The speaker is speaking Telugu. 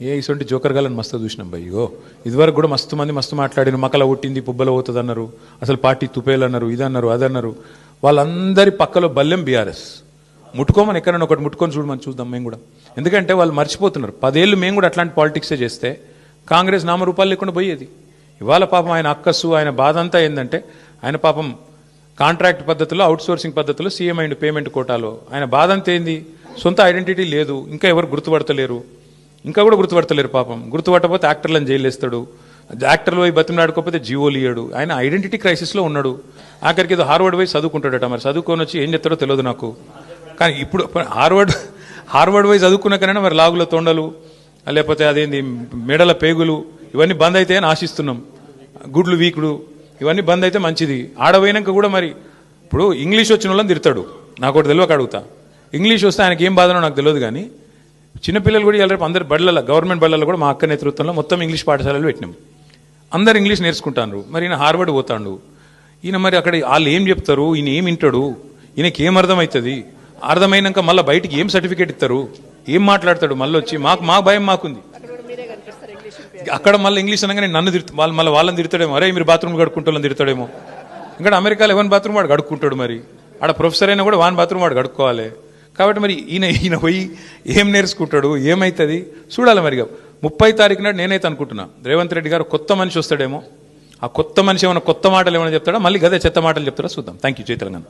ఏ ఇటువంటి జోకర్ గాలని మస్తు చూసినాం భయ్ ఇదివరకు కూడా మస్తు మంది మస్తు మాట్లాడిన మకల ఒట్టింది పుబ్బల పోతుంది అన్నారు. అసలు పార్టీ తుపేలు అన్నారు ఇదన్నారు అదన్నారు వాళ్ళందరి పక్కలో బల్లెం బీఆర్ఎస్. ముట్టుకోమని ఎక్కడైనా ఒకటి ముట్టుకొని చూడమని చూద్దాం మేము కూడా. ఎందుకంటే వాళ్ళు మర్చిపోతున్నారు. పదేళ్ళు మేము కూడా అట్లాంటి పాలిటిక్సే చేస్తే కాంగ్రెస్ నామరూపాలు లేకుండా పోయేది. ఇవాళ పాపం ఆయన అక్కస్సు ఆయన బాధ అంతా ఏంటంటే ఆయన పాపం కాంట్రాక్ట్ పద్ధతిలో అవుట్సోర్సింగ్ పద్ధతిలో సీఎం అయిండు పేమెంట్ కోటాలో ఆయన బాధ అంతా ఏంది? సొంత ఐడెంటిటీ లేదు ఇంకా ఎవరు గుర్తుపడతలేరు? ఇంకా కూడా గుర్తుపడతలేరు పాపం. గుర్తుపట్టకపోతే యాక్టర్లను జైలేస్తాడు. యాక్టర్లు పోయి బతిమలాడుకోకపోతే జీవోలు ఇయ్యాడు ఆయన ఐడెంటిటీ క్రైసిస్లో ఉన్నాడు. ఆఖరికి ఏదో హార్వర్డ్ పోయి చదువుకుంటాడట మరి. చదువుకొని వచ్చి ఏం చెప్తాడో తెలియదు నాకు. కానీ ఇప్పుడు హార్వర్డ్ హార్వర్డ్ పోయి చదువుకున్నాకనే మరి లాగుల తొండలు లేకపోతే అదేంది మెడల పేగులు ఇవన్నీ బంద్ అయితే అని ఆశిస్తున్నాం. గుడ్లు వీకుడు ఇవన్నీ బంద్ అయితే మంచిది. ఆడపోయినాక కూడా మరి ఇప్పుడు ఇంగ్లీష్ వచ్చిన వాళ్ళని తిడతాడు. నాకు ఒకటి తెలియక అడుగుతా. ఇంగ్లీష్ వస్తే ఆయనకి ఏం బాధనో నాకు తెలియదు కానీ చిన్నపిల్లలు కూడా ఇవాళ రేపు అందరు బళ్ళలో గవర్నమెంట్ బళ్ళలో కూడా మా అక్క నేతృత్వంలో మొత్తం ఇంగ్లీష్ పాఠశాలలు పెట్టినాం. అందరు ఇంగ్లీష్ నేర్చుకుంటాను మరి ఈయన హార్వర్డ్ పోతాడు. ఈయన మరి అక్కడ వాళ్ళు ఏం చెప్తారు? ఈయన ఏం వింటాడు? ఈయనకి ఏం అర్థమవుతుంది అర్థమైనాక మళ్ళీ బయటికి ఏం సర్టిఫికేట్ ఇస్తారు? ఏం మాట్లాడతాడు? మళ్ళీ వచ్చి మాకు మా భయం మాకుంది. అక్కడ మళ్ళీ ఇంగ్లీష్ అనగానే నన్ను తిరుతు వాళ్ళు మళ్ళీ వాళ్ళని తిడతాడేమో. అరే మీరు బాత్రూమ్ కడుక్కుంటూ తిడతాడేమో. ఇంకా అమెరికాలో ఎవరి బాత్రూమ్ వాడు కడుక్కుంటాడు మరి? ఆడ ప్రొఫెసర్ అయినా కూడా వాన్ బాత్రూమ్ వాడు కడుక్కోవాలి. కాబట్టి మరి ఈయన ఈయన పోయి ఏం నేర్చుకుంటాడు? ఏమవుతుంది చూడాలి మరి ముప్పై తారీఖు నాడు నేనైతే అనుకుంటున్నా. రేవంత్ రెడ్డి గారు కొత్త మనిషి వస్తాడేమో. ఆ కొత్త మనిషి ఏమైనా కొత్త మాటలు ఏమైనా చెప్తాడా? మళ్ళీ గదే చెత్త మాటలు చెప్తాడా? చూద్దాం. థ్యాంక్ యూ జై తెలంగాణ